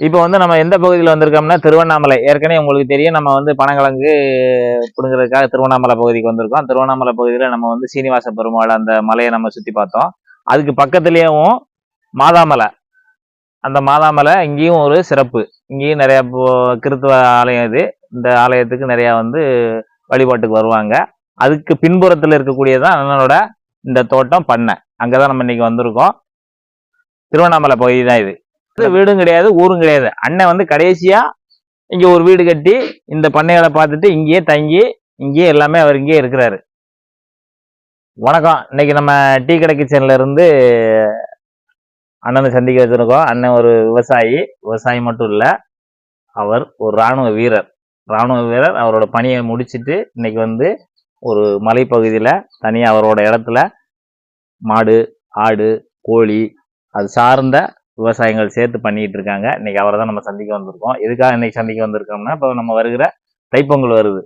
இப்போ வந்து நம்ம எந்த பகுதியில் வந்திருக்கோம்னா திருவண்ணாமலை. ஏற்கனவே உங்களுக்கு தெரியும் நம்ம வந்து பனங்கிழங்கு பிடுங்கிறதுக்காக திருவண்ணாமலை பகுதிக்கு வந்திருக்கோம். திருவண்ணாமலை பகுதியில் நம்ம வந்து சீனிவாச பெருமாள் அந்த மலையை நம்ம சுற்றி பார்த்தோம். அதுக்கு பக்கத்துலேயும் மாதாமலை. அந்த மாதாமலை இங்கேயும் ஒரு சிறப்பு. இங்கேயும் நிறையா இப்போ- கிறித்துவ ஆலயம் இது. இந்த ஆலயத்துக்கு நிறையா வந்து வழிபாட்டுக்கு வருவாங்க. அதுக்கு பின்புறத்தில் இருக்கக்கூடியதான் அண்ணனோட இந்த தோட்டம் பண்ணை. அங்கே தான் நம்ம இன்னைக்கு வந்திருக்கோம். திருவண்ணாமலை பகுதி தான் இது. வீடும் கிடையாது ஊரும் கிடையாது. அண்ணன் வந்து கடைசியா இங்க ஒரு வீடு கட்டி இந்த பண்ணைகளை பார்த்துட்டு இங்கேயே தங்கி இங்கேயே எல்லாமே அவர் இங்கேயே இருக்கிறாரு. வணக்கம். இன்னைக்கு நம்ம டீ கடை கிச்சன்ல இருந்து அண்ணனை சந்திக்க வச்சிருக்கோம். அண்ணன் ஒரு விவசாயி. விவசாயி மட்டும் இல்ல அவர் ஒரு ராணுவ வீரர். ராணுவ வீரர். அவரோட பணியை முடிச்சுட்டு இன்னைக்கு வந்து ஒரு மலைப்பகுதியில் தனியாக அவரோட இடத்துல மாடு ஆடு கோழி அது சார்ந்த விவசாயங்கள் சேர்த்து பண்ணிட்டு இருக்காங்க. இன்னைக்கு அவரை தான் நம்ம சந்திக்க வந்திருக்கோம். எதுக்காக இன்னைக்கு சந்திக்க வந்திருக்கோம்னா இப்போ நம்ம வருகிற தைப்பொங்கல் வருது.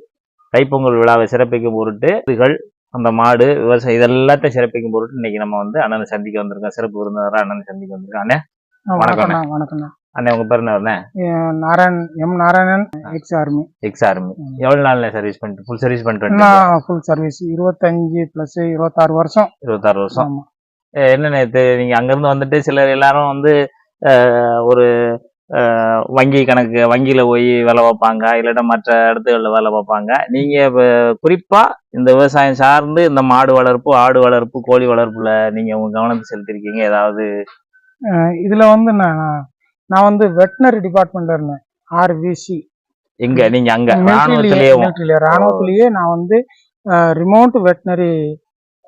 தைப்பொங்கல் விழாவை சிறப்பிக்கும் பொருட்டு இதுகள் அந்த மாடு விவசாயம் இதெல்லாத்தையும் சிறப்பிக்கும் பொருட்டு இன்னைக்கு நம்ம வந்து அண்ணனை சந்திக்க வந்திருக்கோம். சிறப்பு விருந்தினராக அண்ணனை சந்திக்க வந்திருக்கோம். அண்ணே ஆ, வணக்கம்ண்ணா வணக்கம்ண்ணா அண்ணே உங்க பேர் என்ன Narayan M Narayanan ex army. Ex army. எவ்வளவு நாள்ல சர்வீஸ் பண்ணிட்டு ஃபுல் சர்வீஸ் பண்ணிட்டு ஃபுல் சர்வீஸ் இருபத்தஞ்சு பிளஸ் இருபத்தாறு வருஷம். இருபத்தாறு வருஷம். ஆமா அஹ் என்னண்ணே இது நீங்க அங்கிருந்து வந்துட்டு சிலர் எல்லாரும் வந்து ஒரு வங்கி கணக்கு வங்கியில போய் வேலை பார்ப்பாங்க இல்லாட்டா மற்ற இடத்துகள்ல வேலை பார்ப்பாங்க. நீங்க இப்ப குறிப்பா இந்த விவசாயம் சார்ந்து இந்த மாடு வளர்ப்பு ஆடு வளர்ப்பு கோழி வளர்ப்புல நீங்க உங்க கவனத்தை செலுத்திருக்கீங்க? ஏதாவது இதுல வந்து நான் நான் வந்து வெட்டினரி டிபார்ட்மெண்ட்ல இருந்தேன். ஆர்விசி. எங்க? நீங்க அங்க? ராணுவத்திலேயே ராணுவத்திலேயே நான் வந்து ரிமோட் வெட்டினரி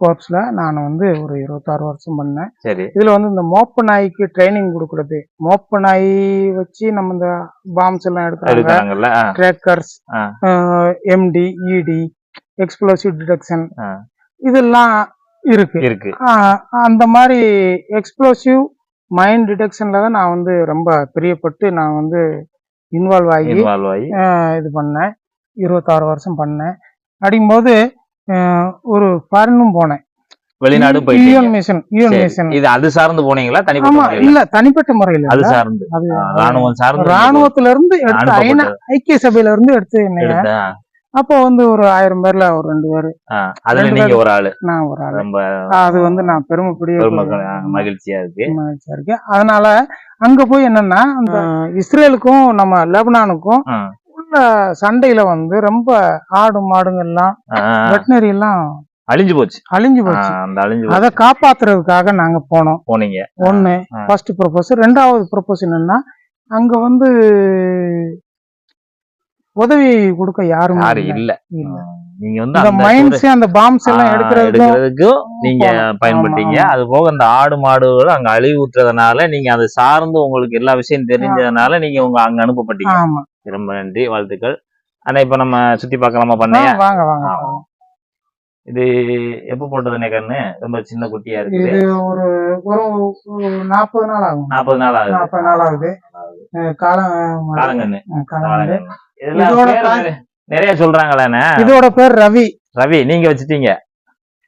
கோர்ஸ்ல நான் வந்து ஒரு இருபத்தாறு வருஷம் பண்ணேன். சரி. இதுல வந்து இந்த மோப்ப நாய்க்கு ட்ரைனிங் கொடுக்கறது. மோப்ப நாய் வச்சு நம்ம இந்த பாம்ஸ் எல்லாம் எடுக்கிறாங்க. ஆ. எம்டி இடி எக்ஸ்ப்ளோசிவ் டிடெக்ஷன். இதெல்லாம் இருக்கு. இருக்கு. அந்த மாதிரி எக்ஸ்ப்ளோசிவ் மைண்ட் டிடெக்ஷன்ல தான் நான் வந்து ரொம்ப பிரியப்பட்டு நான் வந்து இன்வால்வ் ஆகி இது பண்ணேன். இருபத்தாறு வருஷம் பண்ணேன். அப்படிங்கும்போது ஒரு ஃபாரினும் போனேன். வெளிநாடு இது அது சார்ந்து போனீங்களா? தனிப்பட்ட? இல்ல தனிப்பட்ட முறையில அது. சார்ந்து. அது ராணுவம் சார்ந்து ராணுவத்துல இருந்து எடுத்து. ஐக்கிய சபையில இருந்து எடுத்து எடுத்தா? அப்போ வந்து ஒரு ஆயிரம் பேர்ல ஒரு ரெண்டு பேரு. அதுல நீங்க. ஒரு ஆளு. நான் ஒரு ஆளு. அது வந்து நான் பெருமைப்படிய மகிழ்ச்சியா இருக்கு. மகிழ்ச்சியா இருக்கு. அதனால அங்க போய் என்னன்னா அந்த இஸ்ரேலுக்கும் நம்ம லெபனானுக்கும் சண்டையில வந்து ரொம்ப ஆடு மாடுங்க எல்லாம். வெட்டினரி எல்லாம் அழிஞ்சு போச்சு. அழிஞ்சு போச்சு. அந்த அழிஞ்சு. அதை காப்பாத்துறதுக்காக நாங்க போனோம். போனீங்க. ஒண்ணு. ஃபர்ஸ்ட் ப்ரொபோஸ் ரெண்டாவது ப்ரொபோஸ் என்னன்னா அங்க வந்து உதவி கொடுக்க யாரும் யாரு இல்ல. நீங்க வந்து அந்த மைன்ஸ் அந்த பாம்ஸ் எல்லாம் எடுக்கிறதுக்கும் நீங்க. பயன்பட்டீங்க. அது போக இந்த ஆடு மாடுகள் அங்க அழிவுற்றதுனால நீங்க அதை சார்ந்து உங்களுக்கு எல்லா விஷயம் தெரிஞ்சதுனால நீங்க உங்க அங்க அனுப்பப்பட்டீங்க. ஆமா. ரொம்ப நன்றி வாழ்த்துக்கள். ஆனா இப்ப நம்ம சுத்தி பார்க்கலாமா ஆ, பண்ணைய வாங்க. வாங்க. இது எப்ப போட்டதுனே கண்ணு? ரொம்ப சின்ன குட்டியா இருக்குது. இது ஒரு ஒரு நாற்பது நாள் ஆகும். நாற்பது நாள் ஆகுது. நாற்பது நாள் ஆகுது. காலம் காலங்கண்ணு காலங்கண்ணு. நிறைய- சொல்றாங்களேண்ணே? இதோட பேர் ரவி. ரவி நீங்க வச்சுட்டீங்க.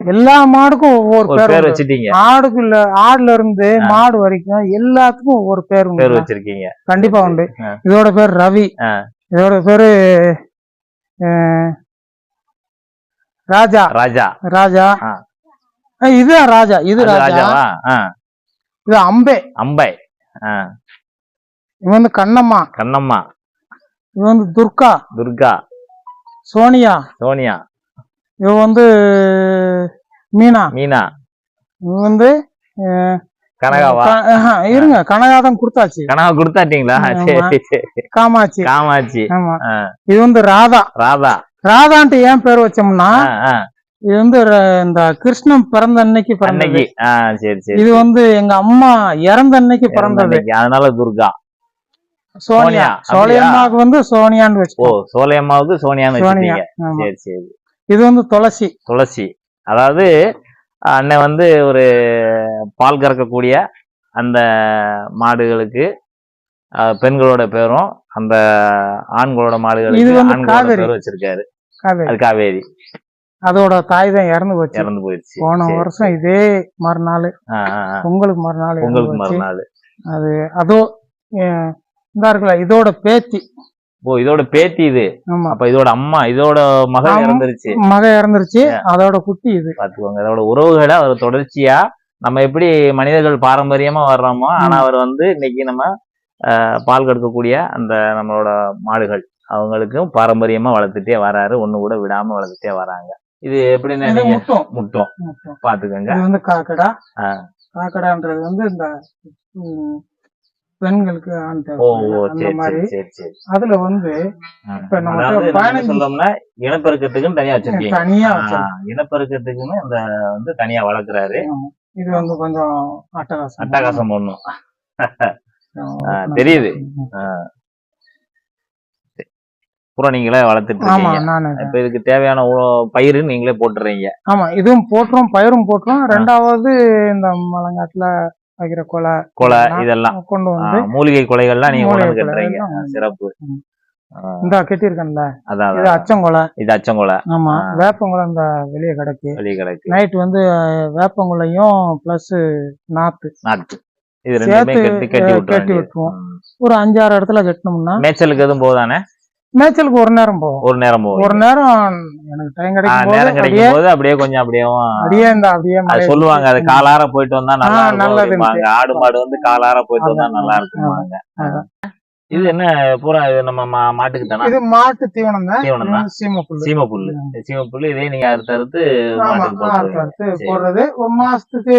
எல்லா மாடுக்கும் ஒவ்வொரு பேர். வச்சுட்டீங்க. ஆடுக்குள்ள ஆடுல இருந்து மாடு வரைக்கும் எல்லாத்துக்கும் ஒவ்வொரு பேர் பேர் வச்சிருக்கீங்க. கண்டிப்பா உண்டு. இதோட பேர் ரவி. இதோட பேரு ராஜா. ராஜா. ராஜா. ஆ. அஹ், இது ராஜா இது ராஜா. இது அம்பே. அம்பை. இவன் வந்து கண்ணம்மா. கண்ணம்மா. இவன் வந்து துர்கா. துர்கா. சோனியா. சோனியா. இவன் வந்து மீனா. மீனா. இவன் வந்து கனகாவா? இருங்க கனகாதான் கொடுத்தாச்சு. கனகா கொடுத்தாட்டீங்களா. சரி சரி காமாட்சி. காமாட்சி. ஆமா. இது வந்து ராதா. ராதா. ராதான்ட்டு ஏன் பேர் வச்சோம்னா இது வந்து இந்த கிருஷ்ணன் பிறந்த அன்னைக்கு அன்னைக்கு. சரி சரி இது வந்து எங்க அம்மா இறந்த அன்னைக்கு பிறந்தது. அதனால துர்கா. சோனியா, சோனியா அப்படியா? சோழியம்மாவுக்கு வந்து சோனியான்னு ஓ வச்சுக்கோ. சோலையம்மாவுக்கு சோனியான்னு சோனியா. சரி சரி. இது வந்து துளசி. துளசி. அதாவது அண்ணன் வந்து ஒரு பால் கறக்கக்கூடிய அந்த மாடுகளுக்கு பெண்களோட பேரும் அந்த ஆண்களோட மாடுகளுக்கு ஆண்களோட. பேரும் வச்சிருக்காரு. காவேரி. அது காவேரி. அதோட தாய் தான் இறந்து போச்சு. இறந்து போயிடுச்சு. போன. வருஷம் இதே மறுநாள். பொங்கலுக்கு மறுநாள் போச்சு. மறுநாள். அது அதோ இந்த இருக்குல்ல இதோட பேத்தி. ஓ இதோட பேத்தி இது. அப்ப இதோட அம்மா இதோட ஆமா. இறந்துருச்சு. மக இறந்துருச்சு. அதோட குட்டி இது. பாத்துக்கோங்க அதோட உறவுகளை அவர் தொடர்ச்சியா நம்ம எப்படி மனிதர்கள் பாரம்பரியமா வர்றோமோ ஆனா அவர் வந்து இன்னைக்கு நம்ம பால் கொடுக்கக்கூடிய அந்த நம்மளோட மாடுகள். அவங்களுக்கும் பாரம்பரியமா வளர்த்துட்டே வராரு. ஒண்ணு கூட விடாம வளர்த்துட்டே வராங்க. இது நீங்க முட்டம் முட்டம் பாத்துக்கோங்க. இது வந்து காக்கடா. காக்கடான்றது வந்து இந்த பெண்களுக்கு ஆண் தேவை. அந்த மாதிரி அதுல வந்து இப்ப நம்ம பதினஞ்சு- இனப்பெருக்கத்துக்குன்னு தனியா வச்சிருக்கீங்க. தனியா வச்சிருக்கோம். இனப்பெருக்கத்துக்குன்னு இந்த வந்து தனியா வளர்க்குறாரு. இது வந்து கொஞ்சம் அட்டகாசம். அட்டகாசம் ஒண்ணும் ஆ, தெரியுது. பூரா நீங்களே வளர்த்துட்டு இப்ப இதுக்கு தேவையான பயிர் நீங்களே போட்டுறீங்க. ஆமா இதுவும் போட்டுரும் பயிரும் போட்டுரும் ரெண்டாவது இந்த மலங்காட்டுல வைக்கிற கொலை கொலை இதெல்லாம் கொண்டு வந்து மூலிகை கொலைகள்லாம் நீங்க சிறப்பு. இந்த கட்டியிருக்கேன்ல. அதான் இது. அச்சங்கொலை இது அச்சங்கொலை ஆமா. ஆ. வேப்பங்குளை இந்த வெளியே கிடக்கு. வெளியே கிடக்கு. நைட் வந்து அஹ், வேப்பங்குளையும் பிளஸ் நாத்து. நாட்டு இது ரெண்டுமே கட்டி. விட்டுருவோம். ஒரு அஞ்சாறு இடத்துல கட்டினோம்னா மேய்ச்சலுக்கு எதுவும் போதானே மேய்ச்சலுக்கு ஒரு நேரம் போகும் ஒரு நேரம் போகும் ஒரு நேரம் எனக்கு டைம் கிடைக்கும் நேரம் கிடைக்கும் போது அப்படியே கொஞ்சம் அப்படியே அப்படியே இந்த அப்படியே சொல்லுவாங்க அது காலார போயிட்டு வந்தா நல்லா. அப்படிம்பாங்க. ஆடு மாடு வந்து காலார போயிட்டு வந்தா நல்லா இருக்குமாங்க அதான். இது என்ன பூரா இது நம்ம மாட்டுக்கு தானே இது மாட்டு தீவனம் தான் தீவனம் தான். சீம புல்லு சீம புல்லு சீம புல்லு இதே நீங்க அறுத்து அறுத்து சரி. போடுறது ஒரு மாசத்துக்கு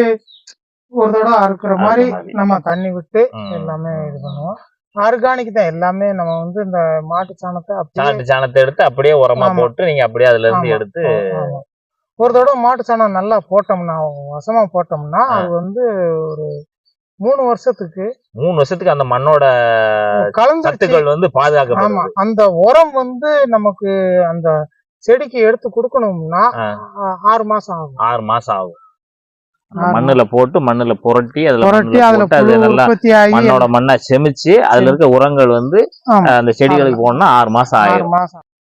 ஒரு தடவை அறுக்கிற மாதிரி. நம்ம தண்ணி விட்டு. எல்லாமே இது பண்ணுவோம் ஆர்கானிக் தான் எல்லாமே நம்ம வந்து இந்த மாட்டு சாணத்தை அப்படியே சாணத்து எடுத்து அப்படியே உரமா. போட்டு நீங்க அப்படியே அதுல இருந்து. எடுத்து. ஒரு தடவை மாட்டு சாணம் நல்லா போட்டோம்னா வசமா போட்டோம்னா. அது வந்து ஒரு மூணு வருஷத்துக்கு மூணு வருஷத்துக்கு அந்த மண்ணோட கலந்து சத்துக்கள் வந்து ஆமா பாதுகாக்கப்படுது அந்த உரம் வந்து நமக்கு அந்த செடிக்கு எடுத்து கொடுக்கணும்னா ஆறு மாசம் ஆகும் ஆறு மாசம் ஆகும் மண்ணுல போட்டு மண்ணுல புரட்டி அதுல புரட்டி அதுல அது நல்லா மண்ணோட மண்ணை செமிச்சு அதுல இருக்க உரங்கள் வந்து அந்த செடிகளுக்கு போகணும்னா ஆறு மாசம் ஆயிரும்.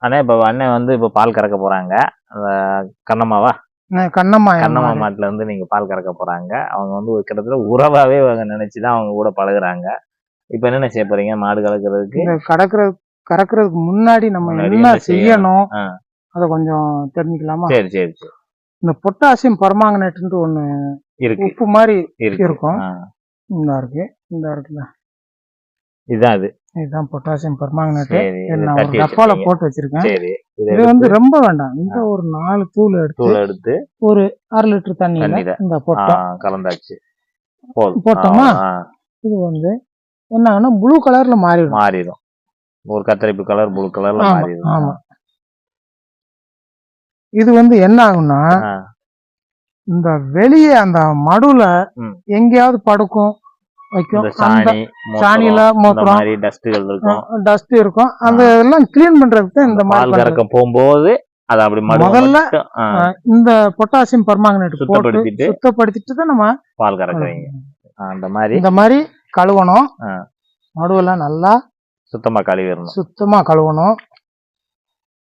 ஆனா இப்ப அண்ணன் வந்து இப்ப பால் கறக்க போறாங்க. கண்ணம்மாவா? கண்ணம்மா கண்ணம்மா மாடு. மாட்டுல இருந்து நீங்க பால் கறக்க போறாங்க. அவங்க வந்து ஒரு கிட்டத்தட்ட உறவாவே அவங்க நினைச்சுதான் அவங்க கூட பழகுறாங்க. இப்ப என்னென்ன செய்ய போறீங்க? மாடு கலக்கிறதுக்கு கடக்கிறது கறக்கிறதுக்கு முன்னாடி நம்ம என்ன என்ன செய்யணும்? அத கொஞ்சம் தெரிஞ்சுக்கலாமா? சரி சரி சரி. இந்த பொட்டாசியம் பர்மாங்கனேட்னு ஒண்ணு இருக்கு. உப்பு மாதிரி இருக்கு. இருக்கும். இந்த இருக்கு. இந்த இருக்குல்ல. இதுதான் அது. இதுதான் பொட்டாசியம் பர்மாங்கனேட் நான் ஒரு டப்பால. போட்டு வச்சிருக்கேன். சரி இதை வந்து ரொம்ப வேண்டாம். இந்த ஒரு நாலு தூள் எடுத்து தூள் எடுத்து ஒரு அரை லிட்டர் தண்ணியில. இந்த ஆ, பொட்டை கலந்தாச்சு போட்டோமா? இது வந்து என்ன ஆகும்னா ப்ளூ கலர்ல மாறிடும். மாறிடும். ஒரு கத்தரிப்பு கலர் ப்ளூ கலர்ல மாறிடும். ஆமா. இது வந்து என்ன ஆகும்னா இந்த வெளியே அந்த மடுல ம். எங்கேயாவது படுக்கும் வைக்கும். சாணியில மூத்திரம், டஸ்ட் இருக்கும். அந்த இதெல்லாம் கிளீன் பண்றதுக்கு இந்த மாதிரி பால் பண்றது. கறக்க போகும்போது அதை அப்படி முதல்ல, இந்த பொட்டாசியம் பர்மாங்கனேட் போட்டு சுத்தப்படுத்திட்டு தான் நம்ம பால் கறக்குறீங்க அந்த மாதிரி இந்த மாதிரி கழுவணும். மடுவெல்லாம் நல்லா சுத்தமா கழுவிடணும். சுத்தமா கழுவணும்.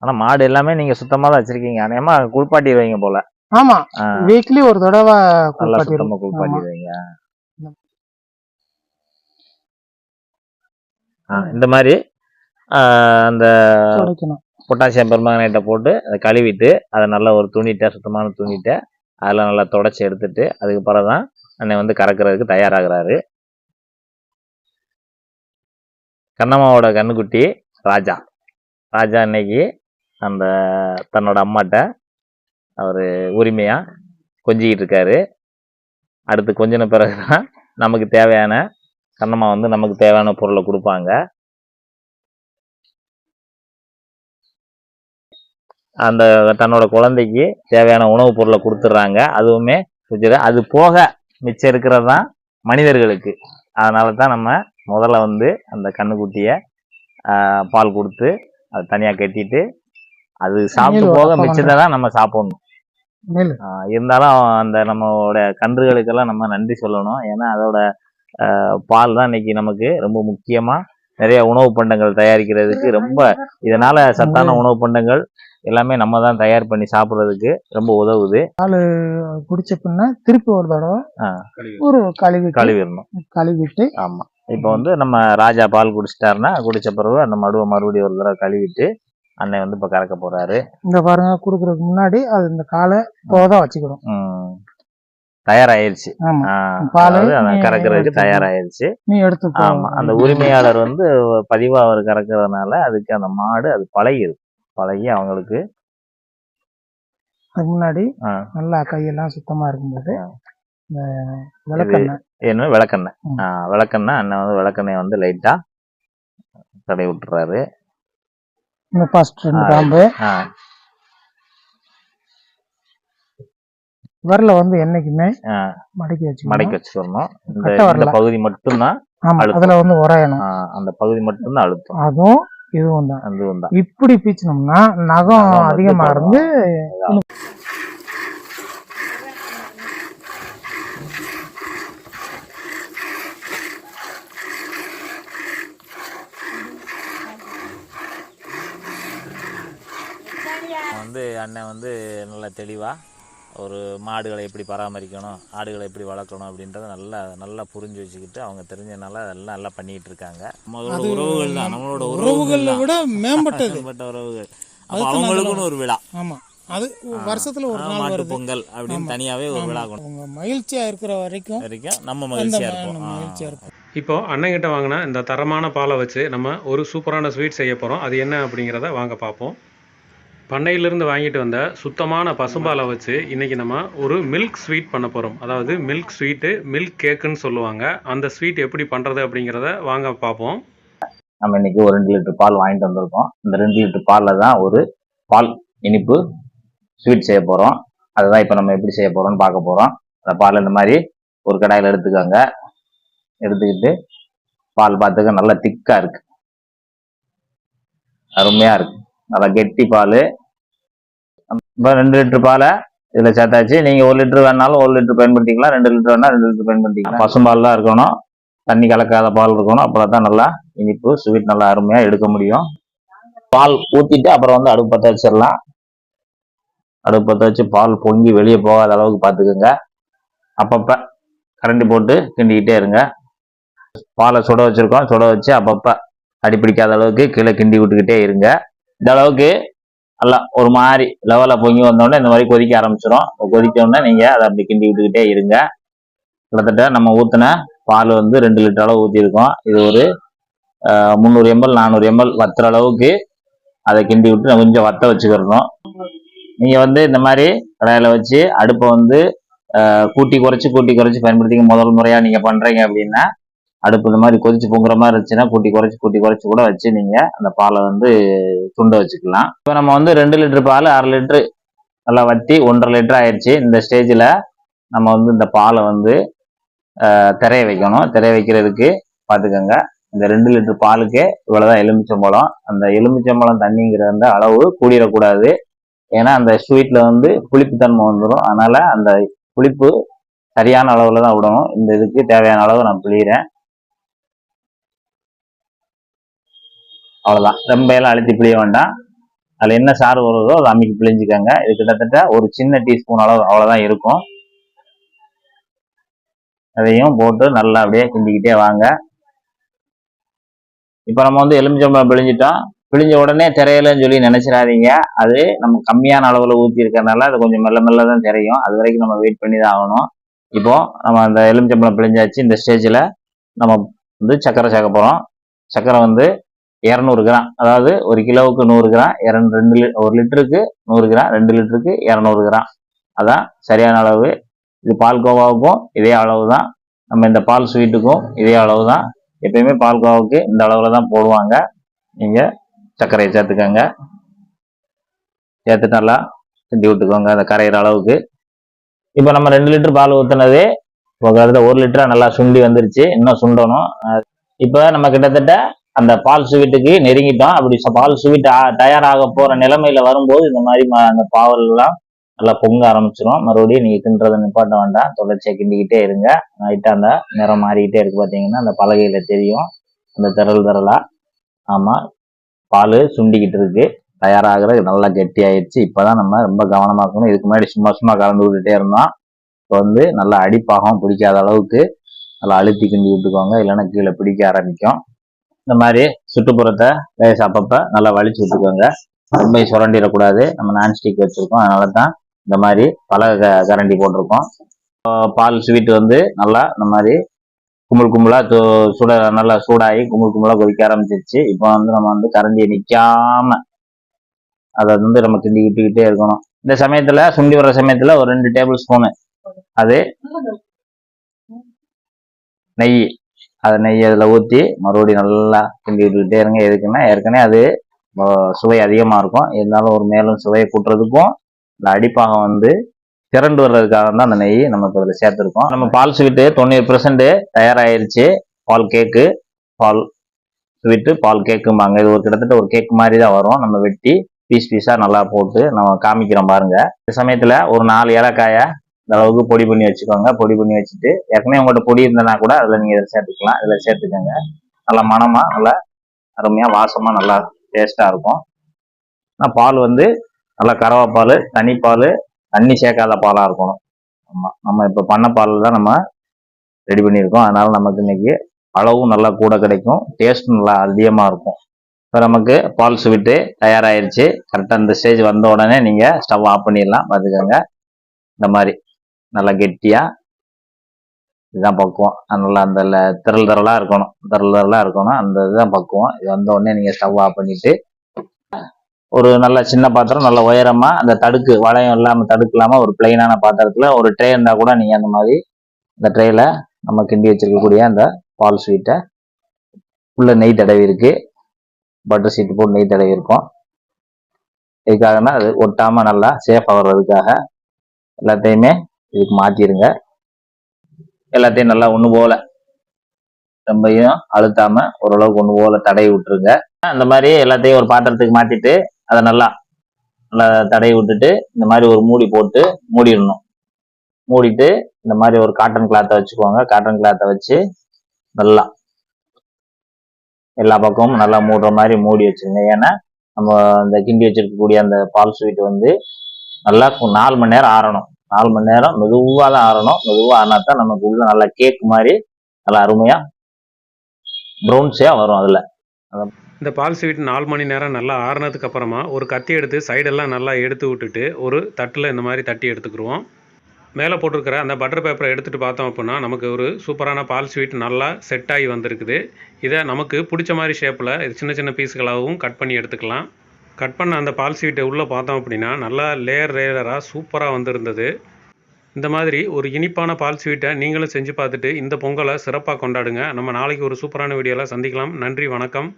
ஆனா மாடு எல்லாமே நீங்க சுத்தமா தான் வச்சிருக்கீங்க. அநேகமா குளிப்பாட்டி வைங்க போல. ஆமா. வீக்லி ஒரு தடவை நல்லா. சுத்தமா குளிப்பாட்டி வைங்க ஆ, இந்த மாதிரி அந்த பொட்டாசியம் பெர்மாங்கனேட்டை போட்டு அதை கழுவிட்டு அதை நல்லா ஒரு துணிட்ட சுத்தமான துணிட்ட அதில் நல்லா தொடச்சி எடுத்துட்டு அதுக்கு பிறகு தான் அண்ணன் வந்து கறக்கிறதுக்கு தயாராகிறாரு. கண்ணம்மாவோட கண்ணுக்குட்டி ராஜா. ராஜா இன்னைக்கு அந்த தன்னோட அம்மாட்ட அவர் உரிமையாக கொஞ்சிக்கிட்டு இருக்காரு. அடுத்து கொஞ்சின பிறகு தான் நமக்கு தேவையான கண்ணம்மா வந்து நமக்கு தேவையான பொருளை கொடுப்பாங்க. அந்த தன்னோட குழந்தைக்கு தேவையான உணவுப் பொருளை கொடுத்துட்றாங்க. அதுவுமே வச்சுரு அது போக மிச்சம் இருக்கிறது தான் மனிதர்களுக்கு. அதனால தான் நம்ம முதல்ல வந்து அந்த கண்ணுக்குட்டியை பால் கொடுத்து அதை தனியாக கட்டிட்டு அது சாப்பிட்டு போக மிச்சத்தை தான் நம்ம சாப்பிடணும். இருந்தாலும் அந்த நம்மளோட கன்றுகளுக்கெல்லாம் நம்ம நன்றி சொல்லணும். ஏன்னா அதோட பால் தான் இன்னைக்கு நமக்கு ரொம்ப முக்கியமாக நிறைய உணவு பண்டங்கள் தயாரிக்கிறதுக்கு ரொம்ப இதனால சத்தான உணவு. பண்டங்கள் எல்லாமே நம்ம தான் தயார் பண்ணி சாப்பிட்றதுக்கு ரொம்ப உதவுது. குடிச்ச பின்ன திருப்பி ஒரு தடவை. ஒரு கழுவி கழுவிடணும். கழுவிட்டு ஆமா. இப்போ வந்து நம்ம ராஜா பால் குடிச்சிட்டாருன்னா குடிச்ச பிறகு அந்த மடுவை மறுபடியும் ஒரு தடவை கழுவிட்டு அண்ணன் வந்து இப்போ கறக்க போறாரு. இந்த பாருங்க குடுக்கறதுக்கு முன்னாடி அது இந்த காலை போதான் வச்சுக்கணும். தயாராயிருச்சு கறக்கிறதுக்கு. தயாராயிருச்சு நீ எடுத்து. ஆமா. அந்த உரிமையாளர் வந்து பதிவா அவர் கறக்கிறதுனால அதுக்கு அந்த மாடு அது பழகிது பழகி அவங்களுக்கு அதுக்கு முன்னாடி நல்லா கையெல்லாம் சுத்தமா இருக்கும்போது. இந்த விளக்கெண்ணெய். என்ன விளக்கெண்ணெய்? விளக்கெண்ணெய் அண்ணன் வந்து விளக்கெண்ணெய் வந்து லைட்டா தடவி விட்டுறாரு. இந்த ஃபர்ஸ்ட் ரெண்டு. காம்பு விரல வந்து என்னைக்குமே மடக்கி வச்சுக்கணும். மடக்கி வச்சுக்கணும். இந்த. பகுதி மட்டும்தான். அதுல வந்து உரையணும் அந்த பகுதி மட்டும்தான் அழுத்தம். அதுவும் இதுவும் தான் இப்படி பீச்சினோம்னா நகம் அதிகமா. இருந்து வந்து அண்ணன் வந்து நல்ல தெளிவா ஒரு மாடுகளை எப்படி பராமரிக்கணும் ஆடுகளை எப்படி வளர்க்கணும் அப்படின்றத நல்லா நல்லா புரிஞ்சு வச்சுக்கிட்டு அவங்க தெரிஞ்சனால அதெல்லாம் நல்லா பண்ணிட்டு இருக்காங்க. நம்மளோட உறவுகள் தான் நம்மளோட உறவுகளை விட மேம்பட்டது. மேம்பட்ட உறவுகள். அவங்களுக்குன்னு ஒரு விழா. ஆமா. அது வருஷத்துல ஒரு நாள் மாட்டு வருது. பொங்கல் அப்படின்னு தனியாவே ஒரு விழா கொண்டு மகிழ்ச்சியா இருக்கிற வரைக்கும் வரைக்கும் நம்ம மகிழ்ச்சியா ம- இருப்போம். ஆ. மகிழ்ச்சியா இருக்கும் இப்போ அண்ணங்கிட்ட வாங்கின இந்த தரமான பாலை வச்சு நம்ம ஒரு சூப்பரான ஸ்வீட் செய்ய போகிறோம் அது என்ன அப்படிங்கிறத வாங்க பார்ப்போம். பண்ணையிலிருந்து வாங்கிட்டு வந்த சுத்தமான பசும்பாலை வச்சு இன்னைக்கு நம்ம ஒரு மில்க் ஸ்வீட் பண்ண போகிறோம் அதாவது மில்க் ஸ்வீட்டு மில்க் கேக்குன்னு சொல்லுவாங்க. அந்த ஸ்வீட் எப்படி பண்ணுறது அப்படிங்கிறத வாங்க பார்ப்போம். நம்ம இன்னைக்கு ஒரு ரெண்டு லிட்டர் பால் வாங்கிட்டு வந்திருக்கோம். இந்த ரெண்டு லிட்டர் பாலில் தான் ஒரு பால் இனிப்பு ஸ்வீட் செய்ய போகிறோம் அதுதான் இப்போ நம்ம எப்படி செய்ய போகிறோம்னு பார்க்க போகிறோம் அந்த பால் இந்த மாதிரி ஒரு கடாயில் எடுத்துக்கோங்க. எடுத்துக்கிட்டு பால் பார்த்துக்க நல்லா திக்காக இருக்குது அருமையாக இருக்குது நல்லா கெட்டி பால். இப்போ ரெண்டு லிட்டர் பாலை இதில் சேர்த்தாச்சு. நீங்கள் ஒரு லிட்டர் வேணாலும் ஒரு லிட்டர் பயன்படுத்திக்கலாம். ரெண்டு லிட்டர் வேணால் ரெண்டு லிட்டர் பயன்படுத்திக்கலாம். பசும்பால் தான் இருக்கணும். தண்ணி கலக்காத பால் இருக்கணும். அப்புறம் தான் நல்லா இனிப்பு ஸ்வீட் நல்லா அருமையாக எடுக்க முடியும். பால் ஊற்றிட்டு அப்புறம் வந்து அடுப்பு பற்ற வச்சிடலாம். அடுப்பு பற்ற வச்சு பால் பொங்கி வெளியே போகாத அளவுக்கு பார்த்துக்குங்க. அப்பப்போ கரண்டி போட்டு கிண்டிக்கிட்டே இருங்க. பாலை சுட வச்சுருக்கோம். சுட வச்சு அப்பப்போ அடி பிடிக்காத அளவுக்கு கீழே கிண்டி விட்டுக்கிட்டே இருங்க. இந்த அளவுக்கு நல்லா ஒரு மாதிரி லெவலில் பொங்கி வந்தோடனே இந்த மாதிரி கொதிக்க ஆரம்பிச்சிடும் கொதித்தோடனே நீங்கள் அதை அப்படி கிண்டி விட்டுக்கிட்டே இருங்க. கிட்டத்தட்ட நம்ம ஊற்றின பால் வந்து ரெண்டு லிட்டர் அளவு ஊற்றிருக்கோம் இது ஒரு முந்நூறு எம்எல் நானூறு எம்எல் வத்துற அளவுக்கு அதை கிண்டி விட்டு கொஞ்சம் வத்த வச்சுக்கிறணும். நீங்கள் வந்து இந்த மாதிரி கடையில் வச்சு அடுப்பை வந்து கூட்டி குறைச்சி கூட்டி குறைச்சி பயன்படுத்தி முதல் முறையாக நீங்கள் பண்ணுறீங்க அப்படின்னா அடுப்பு இந்த மாதிரி கொதிச்சு பொங்குற மாதிரி இருந்துச்சுன்னா கூட்டி குறைச்சி கூட்டி குறைச்சி கூட வச்சு நீங்கள் அந்த பாலை வந்து துண்டை வச்சுக்கலாம். இப்போ நம்ம வந்து ரெண்டு லிட்டர் பால் அரை லிட்டரு நல்லா வத்தி ஒன்றரை லிட்டர் ஆயிடுச்சு இந்த ஸ்டேஜில் நம்ம வந்து இந்த பாலை வந்து திரைய வைக்கணும். திரைய வைக்கிறதுக்கு பார்த்துக்கோங்க. இந்த ரெண்டு லிட்டர் பாலுக்கே இவ்வளோதான் எலுமிச்சம்பழம். அந்த எலுமிச்சம்பழம் தண்ணிங்கிற அந்த அளவு கூடிடக்கூடாது. ஏன்னா அந்த ஸ்வீட்டில் வந்து புளிப்புத்தன்மை வந்துடும் அதனால் அந்த புளிப்பு சரியான அளவில் தான் விடணும். இந்த இதுக்கு தேவையான அளவு நான் பிழிகிறேன் அவ்வளோதான் ரொம்ப எல்லாம் அழுத்தி பிழிய வேண்டாம். அதில் என்ன சாறு வருதோ அதை அமைக்கி பிழிஞ்சுக்கோங்க. இது கிட்டத்தட்ட ஒரு சின்ன டீஸ்பூன் அளவு அவ்வளோதான் இருக்கும். அதையும் போட்டு நல்லா அப்படியே கிண்டிக்கிட்டே வாங்க. இப்போ நம்ம வந்து எலுமிச்சம்பழம் பிழிஞ்சிட்டோம். பிழிஞ்ச உடனே திரையலன்னு சொல்லி நினைச்சிடாதீங்க. அது நம்ம கம்மியான அளவில் ஊற்றி இருக்கிறனால அது கொஞ்சம் மெல்ல மெல்ல தான் தெரியும். அது வரைக்கும் நம்ம வெயிட் பண்ணி தான் ஆகணும். இப்போ நம்ம அந்த எலுமிச்சம்பழம் பிழிஞ்சாச்சு. இந்த ஸ்டேஜில் நம்ம வந்து சக்கரை சேர்க்க போகிறோம் சக்கரை வந்து இரநூறு கிராம். அதாவது ஒரு கிலோவுக்கு நூறு கிராம் இரண்டு ரெண்டு லி ஒரு லிட்டருக்கு நூறு கிராம் ரெண்டு லிட்டருக்கு இரநூறு கிராம். அதான் சரியான அளவு. இது பால்கோவாவுக்கும் இதே அளவு தான் நம்ம இந்த பால் ஸ்வீட்டுக்கும் இதே அளவு தான் எப்பயுமே பால்கோவாவுக்கு இந்த அளவில் தான் போடுவாங்க. நீங்கள் சர்க்கரையை சேர்த்துக்கோங்க. சேர்த்து நல்லா கிண்டி விட்டுக்கோங்க அந்த கரையிற அளவுக்கு. இப்போ நம்ம ரெண்டு லிட்டர் பால் ஊற்றுனது இப்போ கிட்டத்தட்ட ஒரு லிட்டரா நல்லா சுண்டி வந்துருச்சு. இன்னும் சுண்டணும். இப்போ நம்ம கிட்டத்தட்ட அந்த பால் ஸ்வீட்டுக்கு நெருங்கிட்டோம். அப்படி பால் ஸ்வீட் தயாராக போகிற நிலைமையில வரும்போது இந்த மாதிரி அந்த பாவல் எல்லாம் நல்லா பொங்க ஆரம்பிச்சிடும் மறுபடியும் நீங்கள் கிண்டுறதை நிப்பாட்ட வேண்டாம். தொடர்ச்சியாக கிண்டிக்கிட்டே இருங்க. நைட்டாக அந்த நிறம் மாறிக்கிட்டே இருக்கு பார்த்தீங்கன்னா அந்த பலகையில் தெரியும். அந்த திரள் திரளா ஆமாம் பால் சுண்டிக்கிட்டு இருக்கு. தயாராகிறது நல்லா கெட்டி ஆயிடுச்சு இப்போதான் நம்ம ரொம்ப கவனமா இருக்கணும். இதுக்கு முன்னாடி சும்மா சும்மா கலந்து விட்டுட்டே இருந்தோம். இப்போ வந்து நல்லா அடிப்பாகம் பிடிக்காத அளவுக்கு நல்லா அழுத்தி கிண்டி விட்டுக்கோங்க. இல்லைன்னா கீழே பிடிக்க ஆரம்பிக்கும். இந்த மாதிரி சுற்றுப்புறத்தை லேஸ் அப்பப்போ நல்லா வலிச்சு விட்டுக்கோங்க. ரொம்ப சுரண்டிடக்கூடாது. நம்ம நான்ஸ்டிக் வச்சுருக்கோம். அதனால தான் இந்த மாதிரி பல க கரண்டி போட்டிருக்கோம். பால் ஸ்வீட் வந்து நல்லா இந்த மாதிரி கும்பல் கும்பலாக து சுட நல்லா சூடாகி கும்பல் கும்பலாக கொதிக்க ஆரம்பிச்சிருச்சு. இப்போ வந்து நம்ம வந்து கரண்டியை நிற்காம அதை வந்து நம்ம கிண்டி விட்டுக்கிட்டே இருக்கணும். இந்த சமயத்தில் சுண்டி வர்ற சமயத்தில் ஒரு ரெண்டு டேபிள் ஸ்பூனு. அது நெய். அதை நெய் அதில் ஊற்றி மறுபடியும் நல்லா கிண்டி விட்டுக்கிட்டே இருங்க. எதுக்குன்னா ஏற்கனவே அது சுவை அதிகமாக இருக்கும். இருந்தாலும் ஒரு மேலும் சுவையை கூட்டுறதுக்கும் இந்த அடிப்பாகம் வந்து திரண்டு வர்றதுக்காக தான் அந்த நெய் நமக்கு அதில் சேர்த்துருக்கோம். நம்ம பால் ஸ்வீட்டு தொண்ணூறு பெர்சன்ட் தயாராகிருச்சு பால் கேக்கு பால் ஸ்வீட்டு பால் கேக்கும்பாங்க. இது ஒரு கிட்டத்தட்ட ஒரு கேக் மாதிரி தான் வரும். நம்ம வெட்டி பீஸ் பீஸாக நல்லா போட்டு நம்ம காமிக்கிறோம் பாருங்கள் இந்த சமயத்தில் ஒரு நாலு ஏலக்காயை இந்த அளவுக்கு பொடி பண்ணி வச்சுக்கோங்க. பொடி பண்ணி வச்சுட்டு ஏற்கனவே உங்கள்கிட்ட பொடி இருந்தனா கூட அதில் நீங்கள் இதில் சேர்த்துக்கலாம். இதில் சேர்த்துக்கோங்க. நல்லா மனமாக நல்லா அருமையாக வாசமாக நல்லா டேஸ்ட்டாக இருக்கும். ஆனால் பால் வந்து நல்லா கறவை பால் தனிப்பால் தண்ணி சேர்க்காத பாலாக இருக்கணும். ஆமாம் நம்ம இப்போ பண்ண பால் தான் நம்ம ரெடி பண்ணியிருக்கோம். அதனால் நமக்கு இன்னைக்கு அளவும் நல்லா கூட கிடைக்கும். டேஸ்ட்டும் நல்லா அதிகமாக இருக்கும். இப்போ நமக்கு பால் ஸ்வீட்டு தயாராயிருச்சு. கரெக்டாக அந்த ஸ்டேஜ் வந்த உடனே நீங்கள் ஸ்டவ் ஆஃப் பண்ணிடலாம். பார்த்துக்கோங்க இந்த மாதிரி. நல்லா கெட்டியாக இதுதான் பக்குவம். அதனால் நல்லா அந்த ல- திரள் திரளாக இருக்கணும். திரள் திரளாக இருக்கணும். அந்த இதுதான் பக்குவம். இது வந்த உடனே நீங்கள் ஸ்டவ் ஆஃப் பண்ணிவிட்டு ஒரு நல்ல சின்ன பாத்திரம் நல்ல உயரமா அந்த தடுக்கு வளையம் இல்லாம தடுக்கு ஒரு பிளைனான பாத்திரத்துல ஒரு ட்ரே இருந்தா கூட நீங்க அந்த மாதிரி இந்த ட்ரேல நம்ம கிண்டி வச்சிருக்கக்கூடிய அந்த பால் ஸ்வீட்டை உள்ள நெய் தடவி இருக்கு. பட்டர் சீட்டு போட்டு நெய் தடவி இருக்கும். இதுக்காகனா அது ஒட்டாம நல்லா சேஃப் வர்றதுக்காக எல்லாத்தையுமே இதுக்கு மாத்திருங்க எல்லாத்தையும் நல்லா ஒன்று போல. ரொம்பையும் அழுத்தாம ஓரளவுக்கு ஒன்று போல தடவி விட்டுருங்க. அந்த மாதிரி எல்லாத்தையும் ஒரு பாத்திரத்துக்கு மாத்திட்டு அதை நல்லா நல்லா தடவி விட்டுட்டு இந்த மாதிரி ஒரு மூடி போட்டு மூடிடணும். மூடிட்டு இந்த மாதிரி ஒரு காட்டன் கிளாத்தை வச்சுக்கோங்க. காட்டன் கிளாத்தை வச்சு நல்லா எல்லா பக்கமும் நல்லா மூடுற மாதிரி மூடி வச்சுருங்க. ஏன்னா நம்ம இந்த கிண்டி வச்சிருக்கக்கூடிய அந்த பால் ஸ்வீட் வந்து நல்லா நாலு மணி நேரம் ஆறணும். நாலு மணி நேரம் மெதுவாக தான் ஆறணும். மெதுவாக ஆனா தான் நமக்கு உள்ள நல்லா கேக் மாதிரி நல்லா அருமையாக ப்ரௌன்ஸியாக வரும் அதில். இந்த பால் ஸ்வீட் நாலு மணி நேரம் நல்லா ஆறுனதுக்கு அப்புறமா ஒரு கத்தி எடுத்து சைடெல்லாம் நல்லா எடுத்து விட்டுட்டு ஒரு தட்டில் இந்த மாதிரி தட்டி எடுத்துக்கிருவோம். மேலே போட்டிருக்கிற அந்த பட்டர் பேப்பரை எடுத்துகிட்டு பார்த்தோம் அப்படின்னா நமக்கு ஒரு சூப்பரான பால் ஸ்வீட் நல்லா செட் ஆகி வந்திருக்குது. இதை நமக்கு பிடிச்ச மாதிரி ஷேப்பில் சின்ன சின்ன பீஸுகளாகவும் கட் பண்ணி எடுத்துக்கலாம். கட் பண்ண அந்த பால் ஸ்வீட்டை உள்ளே பார்த்தோம் அப்படின்னா நல்லா லேயர் லேயராக சூப்பராக வந்திருந்தது. இந்த மாதிரி ஒரு இனிப்பான பால் ஸ்வீட்டை நீங்களும் செஞ்சு பார்த்துட்டு இந்த பொங்கலை சிறப்பாக கொண்டாடுங்க. நம்ம நாளைக்கு ஒரு சூப்பரான வீடியோவில் சந்திக்கலாம். நன்றி வணக்கம்.